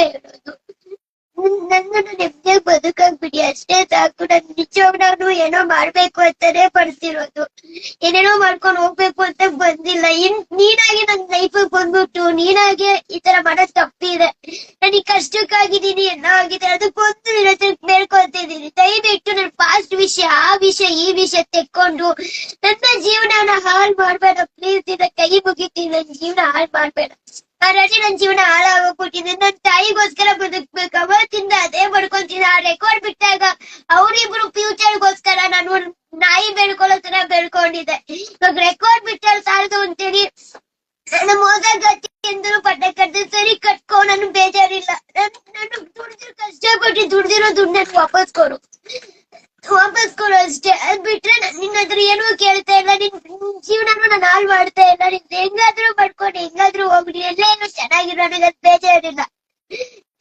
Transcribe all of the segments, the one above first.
ಹೇಳೋದು ನನ್ನನ್ನು ನೆಮ್ಮದಿಯಾಗಿ ಬದುಕಾಗ್ಬಿಡಿ ಅಷ್ಟೇ ಸಾಕು. ನನ್ ನಿಜವಾಗ ನಾನು ಏನೋ ಮಾಡ್ಬೇಕು ಅಂತಾನೆ ಬರ್ತಿರೋದು ಏನೇನೋ ಮಾಡ್ಕೊಂಡು ಹೋಗ್ಬೇಕು ಅಂತ ಬಂದಿಲ್ಲ. ಇನ್ ನೀನಾಗೆ ನನ್ ಲೈಫ್ ಬಂದ್ಬಿಟ್ಟು, ನೀನಾಗೆ ಈ ತರ ಮನಸ್ ತಪ್ಪಿದೆ. ನನಗೆ ಕಷ್ಟಕ್ಕಾಗಿದ್ದೀನಿ, ಎಲ್ಲ ಆಗಿದೆ ಅದಕ್ಕೊಂದು ನಿನ್ನ ಹತ್ರ ಬೇಡ್ಕೊತಿದ್ದೀನಿ ದಯವಿಟ್ಟು ನನ್ ಪಾಸ್ಟ್ ವಿಷಯ, ಆ ವಿಷಯ, ಈ ವಿಷಯ ತೆಕ್ಕೊಂಡು ನನ್ನ ಜೀವನನ ಹಾಳು ಮಾಡ್ಬೇಡ. ಪ್ಲೀಸ್ ನಿನ್ನ ಕೈ ಮುಗಿತೀನಿ. ನನ್ ಜೀವನ ಹಾಳು ಮಾಡ್ಬೇಡ. ಹಾಗಾಗಿ ನನ್ ಜೀವನ ಹಾಳಾಗೋಗ್ಬಿಟ್ಟಿದೆ. ನನ್ ತಾಯಿಗೋಸ್ಕರ ಬದುಕ್ಬೇಕು. ಅವತ್ತಿಂದ ಅದೇ ಬಡ್ಕೊಂತೀನಿ ಆ ರೆಕಾರ್ಡ್ ಬಿಟ್ಟಾಗ ಅವರಿಬ್ರು ಫ್ಯೂಚರ್ಗೋಸ್ಕರ ನಾನು ಒಂದ್ ನಾಯಿ ಬೆಳ್ಕೊಳ್ಳೋ ತರ ಬೆಳ್ಕೊಂಡಿದ್ದೆ ಇವಾಗ ರೆಕಾರ್ಡ್ ಬಿಟ್ಟಾಗ ಸಾಲದು ಅಂತೇಳಿ ನನ್ನ ಮೋಸ ಗತಿ ಎಂದರು ಪಟ್ಟ ಕಟ್ಟಿದ್ರೆ ಸರಿ ಕಟ್ಕೊ. ನನ್ ಬೇಜಾರಿಲ್ಲ. ನಾನು ದುಡ್ದಿರೋ ಕಷ್ಟಪಟ್ಟು ದುಡ್ದಿರೋ ದುಡ್ಡು ನನ್ ವಾಪಸ್ ಕೊಡು. ವಾಪಸ್ ಕೊಡು ಅಷ್ಟೇ. ಅದ್ ಬಿಟ್ರೆ ನಾನ್ ನಿನ್ನ ಹತ್ರ ಏನೂ ಕೇಳ್ತಾ ಇಲ್ಲ. ನಿನ್ ನಿನ್ ಜೀವನನೂ ನಾನು ಹಾಳು ಮಾಡ್ತಾ ಇಲ್ಲ. ನಿನ್ ಹೆಂಗಾದ್ರೂ ಪಡ್ಕೊಂಡು ಹೆಂಗಾದ್ರೂ ಹೋಗ್ಲಿ ಎಲ್ಲ ಏನು ಚೆನ್ನಾಗಿರೋ ನನಗೆ ಅದ್ ಬೇಜಾರಿಲ್ಲ.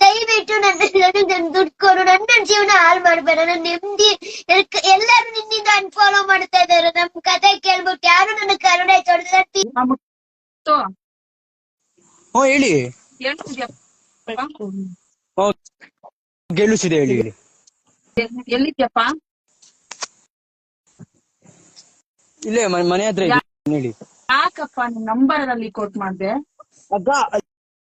ದಯವಿಟ್ಟು ನನ್ನ ನನಗೆ ನನ್ ದುಡ್ಡು ಕೊಡು. ನನ್ನ ಜೀವನ ಹಾಳು ಮಾಡ್ಬೇಡ. ನನ್ನ ನೆಮ್ಮದಿ ಎಲ್ಲಾರು ಎಲ್ಲರೂ ನಿನ್ನಿಂದ ಅನ್ಫಾಲೋ ಮಾಡ್ತಾ ಇದಾರೆ ನಮ್ ಕತೆ ಕೇಳ್ಬಿಟ್ಟು ಯಾರು ನನ್ನ ಕರುಣೆ ತೊಡೆದ ಹ್ಞೂ ಹೇಳಿ. ಗೆಲ್ಲಿಸಿದೆ ಹೇಳಿ ಹೇಳಿ. ಎಲ್- ಎಲ್ಲಿದ್ಯಪ್ಪ? ಇಲ್ಲೇ ಮನೆ ಹತ್ರ ಹೇಳಿ. ಯಾಕಪ್ಪ ನಿನ್ ನಂಬರ್ ಅಲ್ಲಿ ಕೋಟ್ ಮಾಡ್ದೆ? ಅಕ್ಕ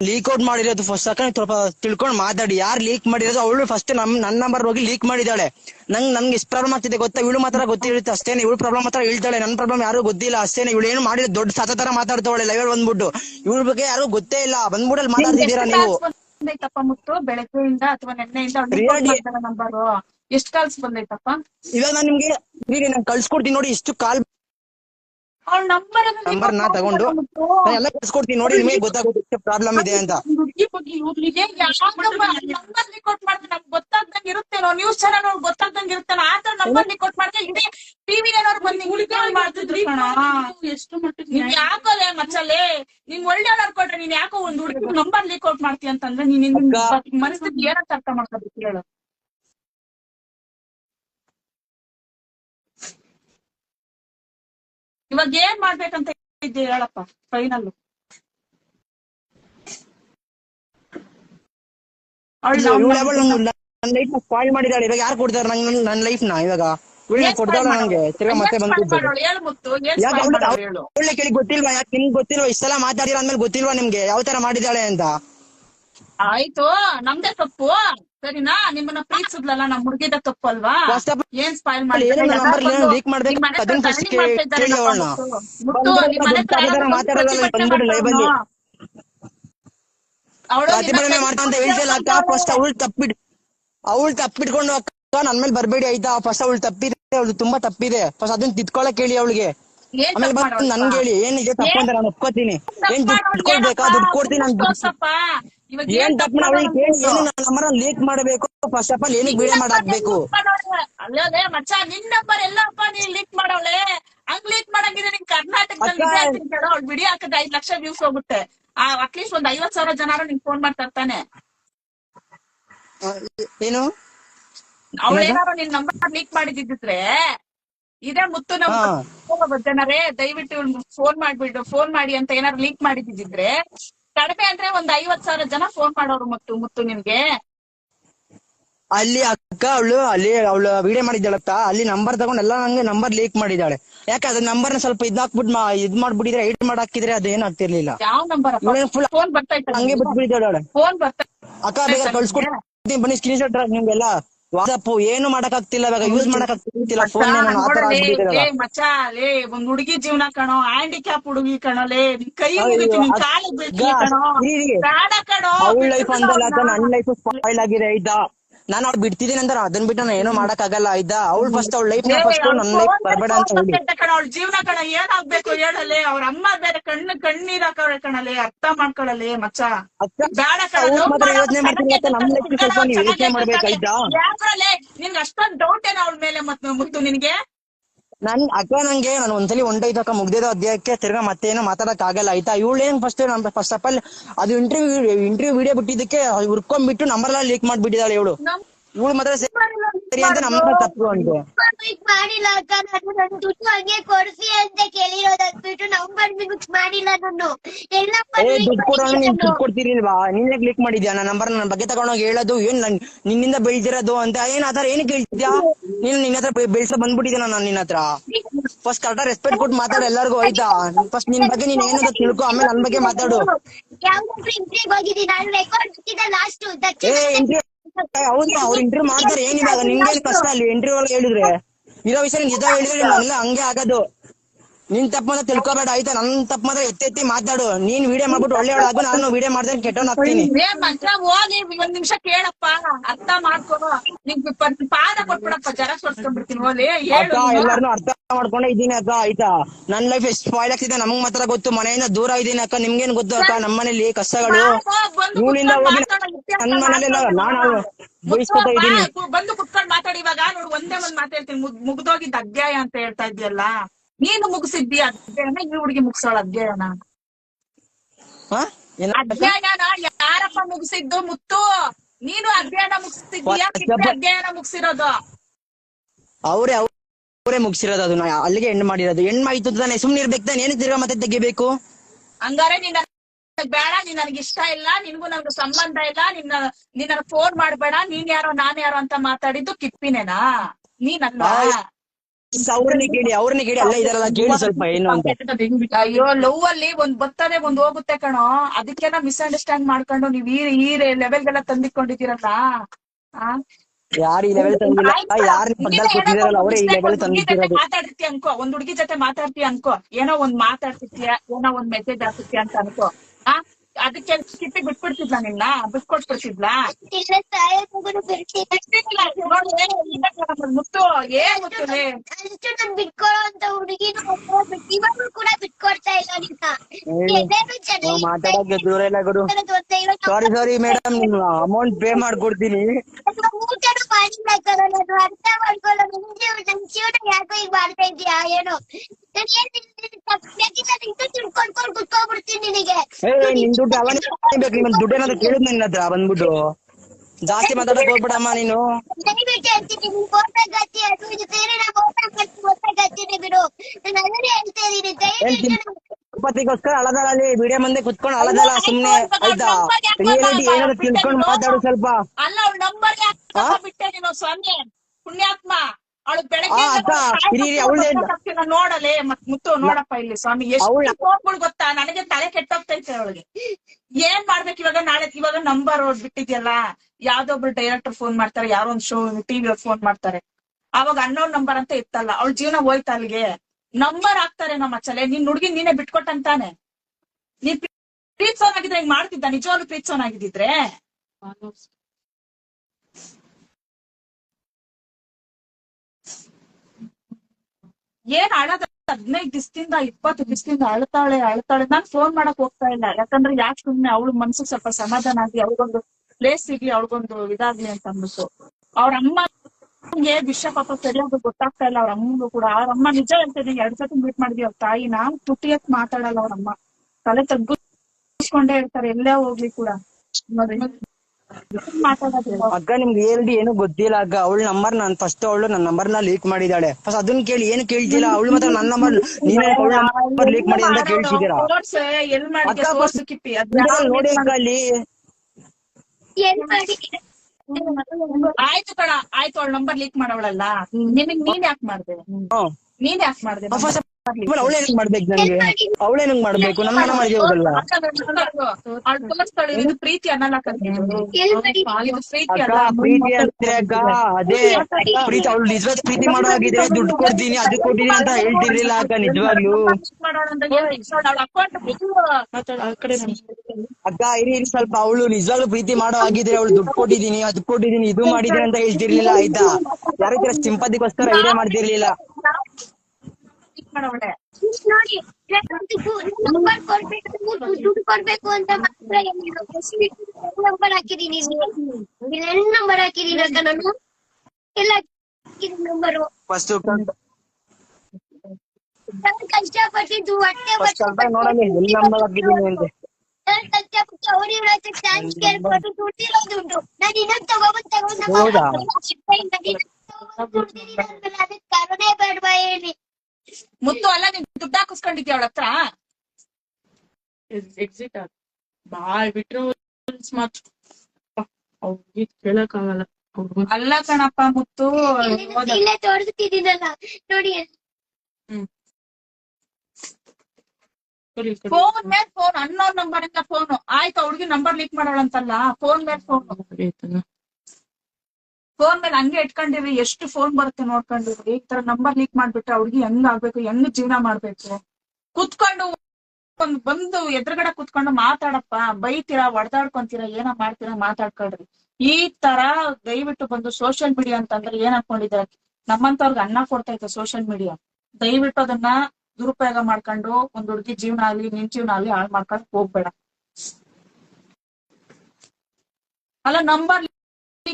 ಲೀಕ್ ಔಟ್ ಮಾಡಿರೋದು ಫಸ್ಟ್ ಅಕ್ಕ ನೀವ್ ಸ್ವಲ್ಪ ತಿಳ್ಕೊಂಡು ಮಾತಾಡಿ. ಯಾರು ಲೀಕ್ ಮಾಡಿರೋದು ಅವಳು ಫಸ್ಟ್ ನಮ್ ನನ್ನ ನಂಬರ್ ಹೋಗಿ ಲೀಕ್ ಮಾಡಿದಾಳೆ ನಂಗ್ ನನ್ಗೆ ಎಷ್ಟು ಪ್ರಾಬ್ಲಮ್ ಆಗ್ತಿದೆ ಗೊತ್ತಾ? ಇವಳು ಮಾತ್ರ ಗೊತ್ತಿರುತ್ತೆ ಅಷ್ಟೇನೆ. ಇವಳು ಪ್ರಾಬ್ಲಮ್ ಮಾತ್ರ ಹೇಳ್ತಾಳೆ. ನನ್ನ ಪ್ರಾಬ್ಲಮ್ ಯಾರು ಗೊತ್ತಿಲ್ಲ ಅಷ್ಟೇನೆ. ಇವಳು ಏನು ಮಾಡಿದ ದೊಡ್ಡ ಸತ ತರ ಮಾತಾಡ್ತಾವಳೆ ಲೈವ್ ಬಂದ್ಬಿಟ್ಟು. ಇವಳ ಬಗ್ಗೆ ಯಾರು ಗೊತ್ತೇ ಇಲ್ಲ. ಬಂದ್ಬಿಡಲ್ಲಿ ಮಾತಾಡ್ತಿದ್ದೀರಾ ನೀವು? ಬಂದೈತಪ್ಪ ಮುತ್ತು? ಬೆಳಗ್ಗೆಯಿಂದ ಅಥವಾ ನೆನ್ನೆಯಿಂದ Really? ನಂಬರು ಎಷ್ಟ್ ಕಾಲ್ಸ್ ಬಂದೈತಪ್ಪ? ಇವಾಗ ನಾನು ನಿಮ್ಗೆ ನಾನು ಕಳ್ಸ್ಕೊಡ್ತೀನಿ ನೋಡಿ ಇಷ್ಟು ಕಾಲ್ ನಂಬರ್ ನಂಬರ್ ನಾ ತಗೊಂಡು. ಎಲ್ಲ ಕಳ್ಸ್ಕೊಡ್ತೀನಿ ನೋಡಿ ನಿಮಗೆ ಗೊತ್ತಾಗುತ್ತೆ ಎಷ್ಟು ಪ್ರಾಬ್ಲಮ್ ಇದೆ ಅಂತ. ಗೊತ್ತಾಗ್ದಂಗ್ ಇರುತ್ತೆ ನಾವು ನ್ಯೂಸ್ ಚಾನಲ್ ಅವ್ರು ಗೊತ್ತಾಗ್ದಂಗೆ ಇರುತ್ತೇನೋ ಆ ತರ ನಂಬರ್ ಕೊಟ್ ಮಾಡ್ದೆ ಇಡೀ ಟಿವಿ ಏನವ್ರು ಬಂದು ಹುಡುಗಿ ಮಾಡ್ತಿದ್ರು ಎಷ್ಟು ಮಟ್ಟಿಗೆ ನೀನ್ ಯಾಕೋಲೆ ಮಚ್ಚಲೆ ನಿನ್ ಒಳ್ಳೆಯವ್ರು ಕೊಟ್ರೆ ನೀನ್ ಯಾಕೋ ಒಂದ್ ಹುಡುಗಿ ನಂಬರ್ ಲೀಕ್ ಮಾಡ್ತೀಯ ಅಂತಂದ್ರೆ ನೀನ್. ಮನಸ್ಥಿತಿ ಏನಂತ ಅರ್ಥ ಮಾಡ್ಕೋಬೇಕು ಹೇಳು. ಇವಾಗ ಏನ್ ಮಾಡ್ಬೇಕಂತ ಇದ್ದೆ ಹೇಳಪ್ಪ ಫೈನಲ್ ಲೈಫ್ ಸ್ಪಾಯ್ಲ್ ಮಾಡಿದಾಳೆ ಇವಾಗ ಯಾರು ಕೊಡ್ತಾರೆ? ನನ್ ನನ್ನ ಲೈಫ್ನ ಇವಾಗ. ಕೊಡ್ತಾಳ ನಂಗೆ. ತಿರ್ಗಾ ಮತ್ತೆ ಬಂದ್ಬಿಟ್ಟು ಹೇಳು ಮುತ್ತು ಏನ್ ಯಾಕೆ spoil ಅವಳು ಮಾಡೋಳು ಹೇಳು. ಒಳ್ಳೆ ಕೇಳಿ ಗೊತ್ತಿಲ್ವಾ? ಯಾಕೆ ನಿಮ್ಗೆ ಗೊತ್ತಿಲ್ವಾ? ಇಷ್ಟೆಲ್ಲ ಮಾತಾಡಿರೋ ಅಂದ್ಮೇಲೆ ಗೊತ್ತಿಲ್ವಾ ನಿಮ್ಗೆ? ಯಾವ ತರ ಮಾಡಿದಾಳೆ ಅಂತ? ಆಯ್ತು ನಮ್ದೇ ತಪ್ಪು. ಸರಿನಾ? ನಿಮ್ಮನ್ನ ಪ್ರೀತಿಸಿದ್ಲಲ್ಲ ನಮ್ ಹುಡುಗಿದ ತಪ್ಪು ಅಲ್ವಾ? ಏನ್ ಸ್ಪಾಯ್ಲ್ ಮಾಡಿ ಅವಳು ತಪ್ಪಿಡ್ ಅವಳು ತಪ್ಪಿಟ್ಕೊಂಡು ಅಕ್ಕ ನನ್ ಮೇಲೆ ಬರ್ಬೇಡಿ ಆಯ್ತಾ? ಫಸ್ಟ್ ಅವಳು ತಪ್ಪಿದೆ ಅವಳು ತುಂಬಾ ತಪ್ಪಿದೆ. ಫಸ್ಟ್ ಅದನ್ನ ತಿದ್ಕೊಳಕ್ ಹೇಳಿ ಅವಳಿಗೆ. ಆಮೇಲೆ ನನ್ಗೆ ಹೇಳಿ ಏನಿದೆ ತಪ್ಪು ಅಂತ ನಾನು ಒಪ್ಕೋತೀನಿ. ಏನ್ ದುಡ್ಡು ಕೊಡ್ಬೇಕಾ? ದುಡ್ಡು ಕೊಡ್ತೀನಿ ನಾನು ದುಡ್ಡು ಏನ್ ತಪ್ಪು ನನ್ನ ನಂಬರ್ ಲೀಕ್ ಮಾಡಬೇಕು ಫಸ್ಟ್ ಆಫ್ ಆಲ್ ಏನಕ್ಕೆ ವಿಡಿಯೋ ಮಾಡಬೇಕು ಅಲ್ಲೇ ಮಚ್ಚ ನಿನ್ ನಂಬರ್ ಎಲ್ಲಪ್ಪ ನೀನ್ ಲೀಕ್ ಮಾಡವಳೆ? ಹಂಗ್ ಲೀಕ್ ಮಾಡಂಗಿದ್ರೆ ನಿನ್ ಕರ್ನಾಟಕದಲ್ಲಿ ವಿಡಿಯೋ ಹಾಕಿದ್ರೆ ಐದ್ ಲಕ್ಷ ವ್ಯೂಸ್ ಹೋಗುತ್ತೆ. ಆ ಅಟ್ಲೀಸ್ಟ್ ಒಂದ್ ಐವತ್ ಸಾವಿರ ಜನ ನಿಂಗ್ ಫೋನ್ ಮಾಡ್ತಾ ಇರ್ತಾನೆ. ಆ, ಏನು? ಅವಳು ಏನದು? ಏನಾದ್ರು ನಿನ್ ನಂಬರ್ ಲೀಕ್ ಮಾಡಿದಿದ್ರೆ ಇದೇ ಮುತ್ತು. ನಮ್ಮ ಜನರೇ ದಯವಿಟ್ಟು ಫೋನ್ ಮಾಡ್ಬಿಟ್ಟು ಫೋನ್ ಮಾಡಿ ಅಂತ ಏನಾದ್ರು ಲೀಕ್ ಮಾಡಿದಿದ್ರೆ ಕಡಿಮೆ ಅಂದ್ರೆ ಒಂದ್ ಐವತ್ ಸಾವಿರ ಜನ ಫೋನ್ ಮಾಡೋರು ಮತ್ತು ಮುತ್ತು ನಿಮ್ಗೆ. ಅಲ್ಲಿ ಅಕ್ಕ ಅವಳು ಅಲ್ಲಿ ಅವಳು ವಿಡಿಯೋ ಮಾಡಿದ್ದಾಳತ್ತ ಅಲ್ಲಿ ನಂಬರ್ ತಗೊಂಡ್ ಎಲ್ಲ ನಂಗೆ ನಂಬರ್ ಲೀಕ್ ಮಾಡಿದ್ದಾಳೆ. ಯಾಕೆ ಅದ್ ನಂಬರ್ನ ಸ್ವಲ್ಪ ಇದಾಕ್ಬಿಟ್ ಮಾ ಇದ್ ಮಾಡ್ಬಿಟ್ಟಿದ್ರೆ ಎಡಿಟ್ ಮಾಡಾಕಿದ್ರೆ ಅದೇನ್ ಆಗ್ತಿರ್ಲಿಲ್ಲ. ಯಾವ ನಂಬರ್ ಫೋನ್ ಬರ್ತಾ ಇತ್ತು. ಹಂಗೆ ಬಿಟ್ಬಿಟ್ಟಿದ್ದಾಳೆ ಫೋನ್ ಬರ್ತಾ ಅಕ್ಕ ಬೇಗ ಕಳ್ಸ್ಕೊಡ್ತೀನಿ ಬನ್ನಿ ಸ್ಕ್ರೀನ್ ಶಾಟ್ ನಿಮ್ಗೆಲ್ಲ. ವಾಟ್ಸಪ್ ಏನು ಮಾಡಕ್ ಆಗ್ತಿಲ್ಲ ಇವಾಗ ಯೂಸ್ ಮಾಡಕ್ ಆಗ್ತಿಲ್ಲ ಫೋನ್ ಲೇ ಮಚ್ಚ ಲೇ ಒಂದ್ ಹುಡುಗಿ ಜೀವನ ಕಣೋ ಹ್ಯಾಂಡಿಕ್ಯಾಪ್ ಹುಡುಗಿ ಕಣೋಲೆ ನಿನ್ ಕೈ ಮುಗಿತೀನಿ ನಿನ್ ಕಾಲು ಕಣೋ. ಕಣೋ ಅವಳ ಲೈಫ್ ಅಂದ್ರೆ ಅಂದಲ್ಲ ನನ್ ಲೈಫ್ ಸ್ಪಾಯ್ಲ್ ಆಗಿದೆ ಆಯ್ತಾ ನಾನು ಅವ್ಳು ಬಿಡ್ತಿದ್ದೀನಿ ಅಂದ್ರೆ ಅದನ್ನ ಬಿಟ್ಟು ನಾನು ಏನೋ ಮಾಡಕ್ ಆಗಲ್ಲ ಆಯ್ತಾ ಅವ್ಳು ಫಸ್ಟ್ ಅವ್ಳ ಲೈಫ್ನ ಫಸ್ಟ್ ಅವ್ಳ್ ನನ್ ಲೈಫ್ ಬರಬೇಡ ಅಂತ ಹೇಳಿ ಕಣೋ, ಅವ್ಳ್ ಜೀವನ ಕಣ ಏನಾಗ್ಬೇಕು ಹೇಳಲೆ ಅವ್ರ ಅಮ್ಮ ಬೇರೆ ಕಣ್ಣು ಕಣ್ಣೀರ್ ಹಾಕವ್ರೆ ಕಣಲೆ ಅರ್ಥ ಮಾಡ್ಕೊಳಲೆ ಮಚ್ಚ? ಬೇಡ ಮಾತ್ರ ಯೋಚ್ನೆ ಮಾಡ್ತೀನಿ ಅಕ್ಕ, ನಮ್ಗೆ ಸ್ವಲ್ಪ ನೀವ್ ಯೋಚ್ನೆ ಮಾಡ್ಬೇಕಾಯ್ತಾ? ಯಾಕ್ರಲೆ ನಿನ್ಗೆ ಅಷ್ಟೊಂದ್ ಡೌಟ್ ಏನ ಅವಳ ಮೇಲೆ ಮತ್ತೆ ಮುತ್ತು ನಿನ್ಗೆ? ನನ್ ಅಕ್ಕ ನಂಗೆ, ನಾನು ಒಂದ್ಸಲಿ ಹೊಂಟೋಯ್ತಕ್ಕ ಮುಗ್ದಿರೋ ಅಧ್ಯಾಯಕ್ಕೆ ತಿರ್ಗಾ ಮತ್ತೇನು ಮಾತಾಡಕ್ ಆಗಲ್ಲ ಆಯ್ತಾ? ಇವಳೇನ್ ಫಸ್ಟ್ ನಮ್ ಫಸ್ಟ್ ಆಫ್ ಆಲ್ ಅದು ಇಂಟರ್ವ್ಯೂ ಇಂಟರ್ವ್ಯೂ ವಿಡಿಯೋ ಬಿಟ್ಟಿದ್ದಕ್ಕೆ ಹುರ್ಕೊಂಡ್ಬಿಟ್ಟು ನಂಬರ್ ಎಲ್ಲ ಲೀಕ್ ಮಾಡ್ಬಿಟ್ಟಿದ್ದಾಳೆ ಇವಳು. ಇವಳು ಮಾತ್ರ ಸರಿ ಅಂತ ನಮ್ಮ ತಪ್ಪು ಅಂತೆ ಮಾಡಿಲ್ಲ ಅಕ್ಕ. ನಾನು ನನ್ ದುಡ್ಡು ಹಂಗೆ ಕೊಡ್ಸಿ ಅಂತ ಕೇಳಿರೋದಾಗ್ಬಿಟ್ಟು ನಂಬರ್ ಮಿಕ್ಸ್ ಮಾಡಿಲ್ಲ ನಾನು. ಎಲ್ಲ ಏ ದುಡ್ಡು ಕೊಡೋಣ ನೀನ್ ದುಡ್ಡು ಕೊಡ್ತಿರ್ಲಿಲ್ವಾ? ನೀನೇ ಕ್ಲಿಕ್ ಮಾಡಿದ್ಯಾ? ನನ್ನ ನಂಬರ್ ನನ್ನ ಬಗ್ಗೆ ತಗೊಂಡೋಗಿ ಹೇಳೋದು ಏನ್ ನನ್ ನಿನ್ನಿಂದ ಬೆಳ್ದಿರೋದು ಅಂತ ಏನ್ ಆತರ ಏನ್ ಕೇಳ್ತಿದ್ಯಾ? ನೀನು ನಿನ್ನ ಹತ್ರ ಬೆಳ್ಸ ಬಂದ್ಬಿಟ್ಟಿದ್ದೀನ ನಾನು ನಿನ್ನ ಹತ್ರ? ಫಸ್ಟ್ ಕರೆಕ್ಟ್ ರೆಸ್ಪೆಕ್ಟ್ ಕೊಟ್ಟು ಮಾತಾಡ ಎಲ್ಲರಿಗೂ ಆಯ್ತಾ? ಫಸ್ಟ್ ನಿನ್ ಬಗ್ಗೆ ನೀನ್ ಏನಂತ ತಿಳ್ಕೊ ಆಮೇಲೆ ನನ್ ಬಗ್ಗೆ ಮಾತಾಡು. ಇಂಟ್ರಿಗೆ ಹೋಗಿದ್ದೀನಿ ನಾನು ರೆಕಾರ್ಡ್ ಲಾಸ್ಟ್ ಏ ಎಂಟ್ರಿ ಹೌದು ಅವ್ರು ಇಂಟರ್ವ್ಯೂ ಮಾಡ್ತಾರೆ ಏನಿದಾಗ ನಿಮ್ಗೇನ್ ಕಷ್ಟ ಅಲ್ಲಿ ಇಂಟರ್ವ್ಯೂ ಒಳಗೆ ಹೇಳಿದ್ರೆ? ಇರೋ ವಿಷಯ ನಿಜ ಹೇಳಿದ್ರೆ ನನ್ನ ಹಂಗೆ ಆಗದು. ನಿನ್ ತಪ್ಪ ಮಾತ್ರ ತಿಳ್ಕೊಬೇಡ ಆಯ್ತಾ? ನನ್ ತಪ್ಪ ಮಾತ್ರ ಎತ್ತಿ ಎತ್ತಿ ಮಾತಾಡು. ನೀನ್ ವಿಡಿಯೋ ಮಾಡ್ಬಿಟ್ಟು ಒಳ್ಳೆ ಒಳಗು ನಾನು ವಿಡಿಯೋ ಮಾಡ್ದೆ ಕೆಟ್ಟವನ್ ಹಾಕ್ತೀನಿ ಏ ಮಂತ್ರ ಹೋಗಿ ಒಂದ್ ನಿಮಿಷ ಕೇಳಪ್ಪ. ಅರ್ಥ ಮಾಡ್ಕೊಡು. ನಿಂಗ್ ಪಾದ ಕೊಟ್ಬಿಡಪ್ಪ ಜರ ಕೊಡ್ಸ್ಕೊಂಡ್ಬಿಡ್ತೀನಿ ಹೋಲಿ ಅಕ್ಕ. ಎಲ್ಲಾರನು ಅರ್ಥ ಮಾಡ್ಕೊಂಡೆ ಇದೀನಿ ಅಕ್ಕ ಆಯ್ತಾ? ನನ್ ಲೈಫ್ ಎಷ್ಟು ಸ್ಪಾಯ್ಲ್ ಆಗ್ತಿದೆ ನಮಗ್ ಮಾತ್ರ ಗೊತ್ತು. ಮನೆಯಿಂದ ದೂರ ಇದೀನಿ ಅಕ್ಕ. ನಿಮ್ಗೇನ್ ಗೊತ್ತು ಅಕ್ಕ? ನಮ್ಮ ಮನೇಲಿ ಕಷ್ಟಗಳು ಇವಳಿಂದ ಹೋಗಿ ಮನೇಲೆಲ್ಲ. ನಾನು ಬಯಸ್ಕೊತಾ ಇದ್ದೀನಿ. ಬಂದು ಕುತ್ಕೊಂಡ್ ಮಾತಾಡಿ ಇವಾಗ. ನೋಡು ಒಂದೇ ಒಂದ್ ಮಾತಾಡ್ತೀನಿ ಮುಗ್ದೋಗಿದ್ದ ಅಧ್ಯಾಯ ಅಂತ ಹೇಳ್ತಾ ಇದ್ಯಲ್ಲ ನೀನು ಮುಗಿಸಿದ್ದಿ ಅಧ್ಯಾಯನ ಈ ಹುಡುಗಿ ಮುಗಿಸೋಳ ಅಧ್ಯಯನ? ಹಾ? ಏನ ಅಧ್ಯಯನ ಯಾರಪ್ಪ ಮುಗಿಸಿದ್ದು? ಮುತ್ತು ನೀನು ಅಧ್ಯಯನ ಕಿತ್ತೆ ಅಧ್ಯಯನ ಮುಗಿಸಿರೋದು? ಅವ್ರೆ ಅವರೇ ಮುಗಿಸಿರೋದು ಅದನ್ನ ಅಲ್ಲಿಗೆ ಹೆಣ್ಣು ಮಾಡಿರೋದು. ಹೆಣ್ಣು ಆಯ್ತು ತಾನೆ. ಸುಮ್ನೆ ಇರ್ಬೇಕು ತಾನೆ. ಏನಕ್ಕೆ ತಿರ್ಗಾ ಮತ್ತೆ ತೆಗಿಬೇಕು? ಹಂಗಾರೆ ನೀನ್ ಬೇಡ ನೀನ್ ನನಗೆ ಇಷ್ಟ ಇಲ್ಲ ನಿನ್ಗೂ ನನ್ಗೆ ಸಂಬಂಧ ಇಲ್ಲ ನಿನ್ನ ನಿನ್ನ ಫೋನ್ ಮಾಡ್ಬೇಡ ನೀನ್ ಯಾರೋ ನಾನ್ ಯಾರೋ ಅಂತ ಮಾತಾಡಿದ್ದು ಕಿಪ್ಪಿನೇನಾ? ನೀನ್ ಅವ್ರನ್ನೇ ಕೇಳಿ ಅವ್ರನ್ನೇ ಕೇಳಿ ಅಲ್ಲೇ ಇದಾರಲ್ಲ ಕೇಳಿ ಸ್ವಲ್ಪ ಏನು ಅಂತ. ಅಯ್ಯೋ ಲವ್ ಅಲ್ಲಿ ಒಂದ್ ಬರ್ತದೆ ಒಂದ್ ಹೋಗುತ್ತೆ ಕಣೋ. ಅದಕ್ಕೆಲ್ಲ ಮಿಸ್ಅಂಡರ್ಸ್ಟ್ಯಾಂಡ್ ಮಾಡ್ಕೊಂಡು ನೀವ್ ಈ ಈ ಲೆವೆಲ್ಗೆಲ್ಲ ತಂದಿಕೊಂಡಿದ್ದೀರಲ್ಲ? ಯಾರು ಈ ಲೆವೆಲ್ ತಂದಿಲ್ಲ? ಯಾರು ಅವರೇ ಈ ಲೆವೆಲ್ ತಂದಿರೋದು ಅನ್ಕೋ ಒಂದ್ ಹುಡ್ಗಿ ಜೊತೆ ಮಾತಾಡ್ತೀಯ ಅನ್ಕೋ ಏನೋ ಒಂದ್ ಮಾತಾಡ್ತಿರ್ತೀಯ ಏನೋ ಒಂದ್ ಮೆಸೇಜ್ ಹಾಕ್ತಿರ್ತೀಯ ಅಂತ ಅನ್ಕೋ. ಆ ಅದಕ್ಕೆ ಕಿಪ್ಪಿ ಬಿಟ್ಬಿಡ್ತಿದ್ಲಾ ನಿನ್ನ? ಬಿಟ್ಕೊಟ್ಬಿಡ್ತಿದ್ಲಾ? ಮುತ್ತು ಏನ್ ಮುತ್ತು ನನ್ ಬಿಟ್ಕೊಳೋ ಅಂತ ಹುಡುಗಿನ ಕೂಡ ಬಿಟ್ಕೊಡ್ತಾ ಇಲ್ಲ ನಿನ್ನ. ಮಾತಾಡಕ್ಕೆ ದೂರ ಇಲ್ಲ ಗುರು ಸಾರಿ ಸಾರಿ ಮೇಡಮ್ ನಿಮ್ ಅಮೌಂಟ್ ಪೇ ಮಾಡ್ಕೊಡ್ತೀನಿ. ಊಟನೂ ಮಾಡಿಲ್ಲ ನಾನು ಅರ್ಥ ಮಾಡ್ಕೊಳ್ಳೋ ನಿಮ್ಗೆ ನನ್ ಜೀವನ ಯಾಕೋ ಈಗ ಮಾಡ್ತಾ ಇದೀಯಾ ಏನೋ? ನಾನು ಏನ್ ನಿನ್ ದುಡ್ಡು ಅವನೇ ಬೇಕು ನಿಮ್ ದುಡ್ಡು ಏನಾದ್ರು ಕೇಳಿದ್ ನಿನ್ನ ಹತ್ರ? ಬಂದ್ಬಿಟ್ಟು. ಜಾಸ್ತಿ ಮಾತಾಡಕ್ ಹೋಗ್ಬಿಡಮ್ಮ ನೀನು. ದಯವಿಟ್ಟು ಹೇಳ್ತೀನಿ ನೀನ್ ಓಟಾಗತ್ತೀನಿ ಬಿಡು. ನಾನು ಅದನ್ನೇ ಹೇಳ್ತಾ ಇದೀನಿ ದಯವಿಟ್ಟು ತಿರುಪತಿಗೋಸ್ಕರ ಅಳದಲ್ಲಿ ವಿಡಿಯೋ ಮುಂದೆ ಕುತ್ಕೊಂಡು ಅಳದಲ್ಲ ಸುಮ್ನೆ ಆಯ್ತಾ? ರಿಯಾಲಿಟಿ ಏನಾದ್ರು ತಿಳ್ಕೊಂಡು ಮಾತಾಡು ಸ್ವಲ್ಪ. ಅಲ್ಲ ಅವ್ಳ ನಂಬರ್ ಆ? ಬಿಟ್ಟೆ ನೀನು ಸ್ವಾಮಿ? ಪುಣ್ಯಾತ್ಮ. ಅವಳು ಬೆಳಗ್ಗೆ. ನೋಡಲೆ ಮತ್ ಮುತ್ತು ನೋಡಪ್ಪ ಇಲ್ಲಿ ಸ್ವಾಮಿ. ಎಷ್ಟು ಅವ್ಳ- ಫೋನ್ಗಳು ಗೊತ್ತಾ? ನನಗೆ ತಲೆ ಕೆಟ್ಟೋಗ್ತೈತೆ ಅವಳಿಗೆ. ಏನ್ ಮಾಡ್ಬೇಕು ಇವಾಗ? ನಾಳೆ ಇವಾಗ ನಂಬರ್ ಬಿಟ್ಟಿದ್ಯಲ್ಲ ಯಾವ್ದೋ ಒಬ್ರು ಡೈರೆಕ್ಟರ್ ಫೋನ್ ಮಾಡ್ತಾರೆ ಯಾರೋ ಒಂದ್ ಶೋ ಟಿವಿ ಫೋನ್ ಮಾಡ್ತಾರೆ. ಅವಾಗ ಅನ್ನೋ ನಂಬರ್ ಅಂತ ಇತ್ತಲ್ಲ ಅವಳ ಜೀವನ ಹೋಯ್ತ ಅಲ್ಲಿಗೆ? ನಂಬರ್ ಹಾಕ್ತಾರೆ ನಮ್ಮ ಚಲೆ ನಿನ್ ಹುಡುಗಿ ನೀನೆ ಬಿಟ್ಕೊಟ್ಟಂತಾನೆ ನೀನ್ ಪ್ರೀತ್ಸೋನಾಗಿದ್ರೆ ಹಿಂಗ್ ಮಾಡ್ತಿದ್ದ? ನಿಜವಾಗ್ಲೂ ಪ್ರೀತ್ಸೋನಾಗಿದ್ದಿದ್ರೆ ಏನ್ ಅಳದ ಹದಿನೈದು ದಿವಸದಿಂದ ಇಪ್ಪತ್ತು ದಿವಸದಿಂದ ಅಳ್ತಾಳೆ ಅಳ್ತಾಳೆ. ನಾನ್ ಫೋನ್ ಮಾಡಕ್ ಹೋಗ್ತಾ ಇಲ್ಲ. ಯಾಕಂದ್ರೆ ಯಾಕೆ ಸುಮ್ನೆ ಅವಳು ಮನ್ಸಿಗೆ ಸ್ವಲ್ಪ ಸಮಾಧಾನ ಆಗಿ ಅವಳಗೊಂದು ಪ್ಲೇಸ್ ಸಿಗ್ಲಿ, ಅವಳಿಗೊಂದು ಇದಾಗ್ಲಿ ಅಂತ ಅಂದ್ಬಿಟ್ಟು. ಅವ್ರ ಅಮ್ಮಗೆ ವಿಷಯ ಪಾಪ ಸರಿಯಾಗಿ ಗೊತ್ತಾಗ್ತಾ ಇಲ್ಲ. ಅವ್ರ ಅಮ್ಮನು ಕೂಡ. ಅವ್ರ ಅಮ್ಮ ನಿಜ ಹೇಳ್ತೇನೆ, ಎರಡ್ ಸತಿ ಮೀಟ್ ಮಾಡಿದ್ವಿ ಅವ್ರ ತಾಯಿನ ತುಟಿಯಕ್ ಮಾತಾಡಲ್ಲ ಅವ್ರ ಅಮ್ಮ. ತಲೆ ತಗ್ಗಿಸ್ಕೊಂಡೇ ಇರ್ತಾರೆ. ಎಲ್ಲೇ ಹೋಗ್ಲಿ ಕೂಡ. ಅಕ್ಕ ನಿಮ್ಗೆ ಹೇಳಿ ಏನು ಗೊತ್ತಿಲ್ಲ ಅಕ್ಕ ಅವಳ ನಂಬರ್ ನಾನ್ ಫಸ್ಟ್ ಅವಳು ನನ್ನ ನಂಬರ್ನ ಲೀಕ್ ಮಾಡಿದಾಳೆ ಫಸ್ಟ್ ಅದನ್ನ ಕೇಳಿ ಏನು ಕೇಳ್ತಿಲ್ಲ? ಅವಳು ಮಾತ್ರ ನನ್ನ ನಂಬರ್ ನೀನೇ ಅವಳ ನಂಬರ್ ಲೀಕ್ ಮಾಡಿ ಅಂತ ಕೇಳ್ತಿದ್ದೀರಾ ಅಕ್ಕ, ನೋಡಿ ಅಕ್ಕ ಅಲ್ಲಿ ಮಾಡಿ? ಆಯ್ತು ಕಣ ಆಯ್ತು ಅವಳ ನಂಬರ್ ಲೀಕ್ ಮಾಡವಳಲ್ಲ. ನಿಮಗ್ ನೀನ್ ಯಾಕೆ ಮಾಡ್ದೆ. ನೀನ್ ಯಾಕೆ ಮಾಡ್ದೆ? ಫಸ್ಟ್ ಅವಳೇನಕ್ ಮಾಡ್ಬೇಕು ನನ್ಗೆ ಅವಳೇನಕ್ ಮಾಡ್ಬೇಕು? ನನ್ನ ಮನೆ ಮಾಡಿ ಹೋಗಲ್ಲ. ಅವಳು ಇದು ಪ್ರೀತಿ ಅಕ್ಕ ಅದೇ. ಪ್ರೀತಿ ಅವಳು ನಿಜವಾದ ಪ್ರೀತಿ ಮಾಡೋ ಹಾಗಿದ್ರೆ ದುಡ್ಡು ಕೊಡ್ತೀನಿ ಅದು ಕೊಡ್ತೀನಿ ಅಂತ ಹೇಳ್ತಿರ್ಲಿಲ್ಲ ಅಕ್ಕ ನಿಜವಾಗ್ಲು. ಅವ್ಳ ಅಕ್ಕ ಇರಿ ಇರಿ ಸ್ವಲ್ಪ ಅವಳು ನಿಜವಾಗ್ಲೂ ಪ್ರೀತಿ ಮಾಡೋ ಹಾಗಿದ್ರೆ ಅವಳು ದುಡ್ಡು ಕೊಟ್ಟಿದ್ದೀನಿ ಅದು ಕೊಟ್ಟಿದೀನಿ ಇದು ಮಾಡಿದೀನಿ ಅಂತ ಹೇಳ್ತಿರ್ಲಿಲ್ಲ ಆಯ್ತಾ? ಯಾರ ಸಿಂಪತಿಗೋಸ್ಕರ ಐಡಿಯಾ ಮಾಡ್ತಿರ್ಲಿಲ್ಲ. ಮಾಡವಳೆ ನೋಡಿ ನಂಬರ್ ಕೊಡ್ಬೇಕು ದುಡ್ಡು ಕೊಡ್ಬೇಕು ಅಂತ ಮಾತ್ರ ನಂಬರ್ ಹಾಕಿದೀನಿ ಎಲ್ಲ ನಂಬರ್ ಹಾಕಿದೀನಿ ಅಕ್ಕ ನಾನು ಎಲ್ಲ ನಂಬರು ಫಸ್ಟ್ ನಾನು ಕಷ್ಟಪಟ್ಟಿದ್ದು ಹೊಟ್ಟೆ ಫಸ್ಟ್ ಅರ್ಧ ನೋಡಲಿ ಎಲ್ಲಿ ನಂಬರ್ ಹಾಕಿದೀನಿ ಅಂತ ನಾನ್ ಕಷ್ಟ ಬಿಟ್ಟು ಅವ್ರ ಇವ್ರ ಹತ್ರ ಚಾನ್ಸ್ ಕೇಳ್ಕೊಂಡು ದುಡ್ಡಿರೋ ದುಡ್ಡು ನಾನ್ ಇನ್ನೊಂದ್ ತಗೊಬಂದ್ ತಗೊಂಡ್ ನಮ್ಮ ಹೌದಾ? ದುಡ್ಡಿದೀನಿ ಅಂದ್ಮೇಲೆ ಅದಕ್ ಕಾರಣನೇ ಬೇಡ್ವಾ ಹೇಳಿ ಮುತ್ತು ಅಲ್ಲ ನೀನ್ ದುಡ್ಡು ಹಾಕಿಸ್ಕೊಂಡಿದ್ಯಾ ಅವಳ ಹತ್ರ? ಎಕ್ಸಿಟ್ ಆಗ ಬಾಳ್ ಬಿಟ್ರು ಮಾತು ಅವ್ರಿಗೆ ಕೇಳಕ್ ಆಗಲ್ಲ ಅಲ್ಲ ಕಣಪ್ಪ ಮುತ್ತು. ಇಲ್ಲೇ ತೋರಿಸ್ತಿದ್ದೀನಲ್ಲ. ನೋಡಿ ಫೋನ್ ಮೇಲ್ ಫೋನ್ ಅನ್ನೋರ್ ನಂಬರ್ ಇಂದ ಫೋನ್. ಆಯ್ತು ಹುಡುಗಿ ನಂಬರ್ ಲೀಕ್ ಮಾಡೋಳಂತಲ್ಲ ಫೋನ್ ಮೇಲೆ ಫೋನ್. ಫೋನ್ ಮೇಲೆ ಹಂಗೆ ಇಟ್ಕೊಂಡಿರಿ, ಎಷ್ಟು ಫೋನ್ ಬರುತ್ತೆ ನೋಡ್ಕೊಂಡಿರಿ. ಈ ತರ ನಂಬರ್ ಲೀಕ್ ಮಾಡ್ಬಿಟ್ರೆ ಅವ್ರಿಗೆ ಹೆಂಗ್ ಆಗ್ಬೇಕು, ಹೆಂಗ್ ಜೀವನ ಮಾಡ್ಬೇಕು? ಕುತ್ಕೊಂಡು ಒಂದ್ ಬಂದು ಎದುರುಗಡೆ ಕುತ್ಕೊಂಡು ಮಾತಾಡಪ್ಪ, ಬೈತೀರಾ ಹೊಡೆದಾಡ್ಕೊಂತೀರಾ ಏನ ಮಾಡ್ತೀರಾ ಮಾತಾಡ್ಕೊಳ್ರಿ. ಈ ತರ ದಯವಿಟ್ಟು ಬಂದು ಸೋಷಿಯಲ್ ಮೀಡಿಯಾ ಅಂತಂದ್ರೆ ಏನ್ ಅನ್ಕೊಂಡಿದ್ದಾರೆ ನಮ್ಮಂತವ್ರಿಗೆ ಅನ್ನ ಕೊಡ್ತಾ ಇತ್ತು ಸೋಷಿಯಲ್ ಮೀಡಿಯಾ ದಯವಿಟ್ಟು ಅದನ್ನ ದುರುಪಯೋಗ ಮಾಡ್ಕೊಂಡು ಒಂದ್ ಹುಡುಗಿ ಜೀವನ ಆಗ್ಲಿ, ನಿನ್ ಜೀವನ ಆಗ್ಲಿ ಹಾಳು ಮಾಡ್ಕೊಂಡು ಹೋಗ್ಬೇಡ. ಅಲ್ಲ ನಂಬರ್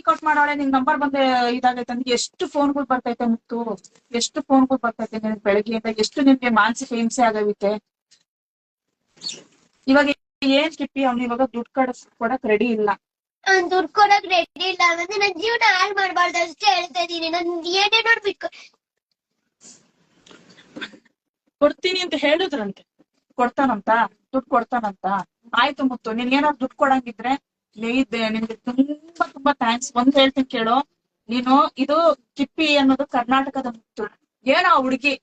ಔಟ್ ಮಾಡೋಳೆ ನಿನ್ ನಂಬರ್ ಬಂದ ಇದಾಗೈತೆ ಅಂದ್ರೆ ಎಷ್ಟು ಫೋನ್ಗಳು ಬರ್ತೈತೆ ಮುತ್ತು? ಎಷ್ಟು ಫೋನ್ಗಳು ಬರ್ತೈತೆ ನಿನ್ ಬೆಳಗ್ಗೆಯಿಂದ ಎಷ್ಟು ನಿಮ್ಗೆ ಮಾನಸಿಕ ಹಿಂಸೆ ಆಗೈತೆ? ಇವಾಗ ಏನ್ ಕಿಪ್ಪಿ ಅವ್ನು ಇವಾಗ ದುಡ್ಡು ಕಡ ಕೊಡಕ್ ರೆಡಿ ಇಲ್ಲ. ನಾನ್ ದುಡ್ಡು ಕೊಡಕ್ ರೆಡಿ ಇಲ್ಲ. ಅಂದ್ರೆ ನನ್ ಜೀವನ ಹಾಳು ಮಾಡ್ಬಾರ್ದು. ಅಷ್ಟೇ ಹೇಳ್ತಾ ಇದೀನಿ ನನ್ ಏನೇ ನೋಡ್ಬಿಟ್ಕೊ ಕೊಡ್ತೀನಿ ಅಂತ ಹೇಳಿದ್ರಂತೆ. ಕೊಡ್ತಾನಂತ? ದುಡ್ಡು ಕೊಡ್ತಾನಂತ? ಆಯ್ತು ಮುತ್ತು. ನಿನ್ ಏನಾದ್ರು ದುಡ್ಡು ಕೊಡಂಗಿದ್ರೆ ಇದೆ. ನಿಮ್ಗೆ ತುಂಬಾ ತುಂಬಾ ಥ್ಯಾಂಕ್ಸ್ ಒಂದ್ ಹೇಳ್ತೀನಿ ಕೇಳು. ನೀನು ಇದು ಕಿಪ್ಪಿ ಅನ್ನೋದು ಕರ್ನಾಟಕದ ಮುತ್ತು. ಏನೋ ಆ ಹುಡುಗಿ?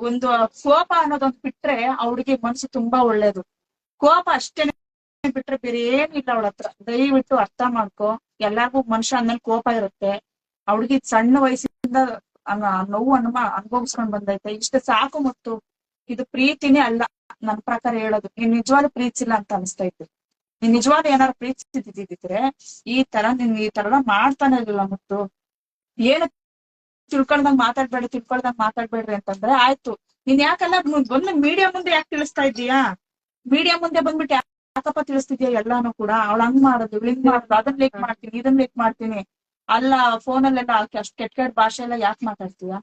ಒಂದು ಕೋಪ ಅನ್ನೋದೊಂದು ಬಿಟ್ರೆ ಆ ಹುಡುಗಿ ಮನ್ಸು ತುಂಬಾ ಒಳ್ಳೇದು. ಕೋಪ ಅಷ್ಟೇನೆ ಬಿಟ್ರೆ ಬೇರೆ ಏನಿಲ್ಲ ಅವಳ ಹತ್ರ. ದಯವಿಟ್ಟು ಅರ್ಥ ಮಾಡ್ಕೊ. ಎಲ್ಲಾರ್ಗು ಮನುಷ್ಯ ಅಂದ್ಮೇಲೆ ಕೋಪ ಇರುತ್ತೆ. ಆ ಸಣ್ಣ ವಯಸ್ಸಿಂದ ನೋವು ಅನುಮ, ಅನುಭವಿಸ್ಕೊಂಡ್ ಬಂದೈತೆ. ಇಷ್ಟು ಸಾಕು ಮತ್ತು. ಇದು ಪ್ರೀತಿನೇ ಅಲ್ಲ. ನನ್ ಪ್ರಕಾರ ಹೇಳೋದು. ನೀನ್ ಪ್ರೀತಿ ಪ್ರೀತಿಸಿಲ್ಲ ಅಂತ ಅನಿಸ್ತೈತೆ ನೀನ್ ನಿಜವಾದ ಏನಾರು ಪ್ರೀತಿಸಿದ್ರೆ ಈ ತರ ನೀನ್ ಈ ತರ ಮಾಡ್ತಾನೆ ಇರ್ಲಿಲ್ಲ ಮತ್ತು. ಏನು ತಿಳ್ಕೊಳ್ದಂಗ್ ಮಾತಾಡ್ಬೇಡಿ ತಿಳ್ಕೊಳ್ದಂಗ್ ಮಾತಾಡ್ಬೇಡ್ರಿ ಅಂತಂದ್ರೆ ಆಯ್ತು. ನೀನ್ ಯಾಕೆಲ್ಲ ಒಂದು ಮೀಡಿಯಾ ಮುಂದೆ ಯಾಕೆ ತಿಳಿಸ್ತಾ ಇದೀಯಾ ಮೀಡಿಯಾ ಮುಂದೆ ಬಂದ್ಬಿಟ್ಟು ಯಾಕಪ್ಪ ತಿಳಿಸ್ತಿದ್ಯಾ ಎಲ್ಲಾನು ಕೂಡ? ಅವಳು ಹಂಗ್ ಮಾಡೋದು, ಹಿಂಗ್ ಮಾಡೋದು, ಅದನ್ ಲೇಕ್ ಮಾಡ್ತೀನಿ, ಇದನ್ ಲೇಕ್ ಮಾಡ್ತೀನಿ. ಅಲ್ಲ ಫೋನಲ್ಲೆಲ್ಲ ಅಷ್ಟು ಕೆಟ್ಟ ಕೆಟ್ಟ ಭಾಷೆ ಎಲ್ಲ ಯಾಕೆ ಮಾತಾಡ್ತೀಯಾ?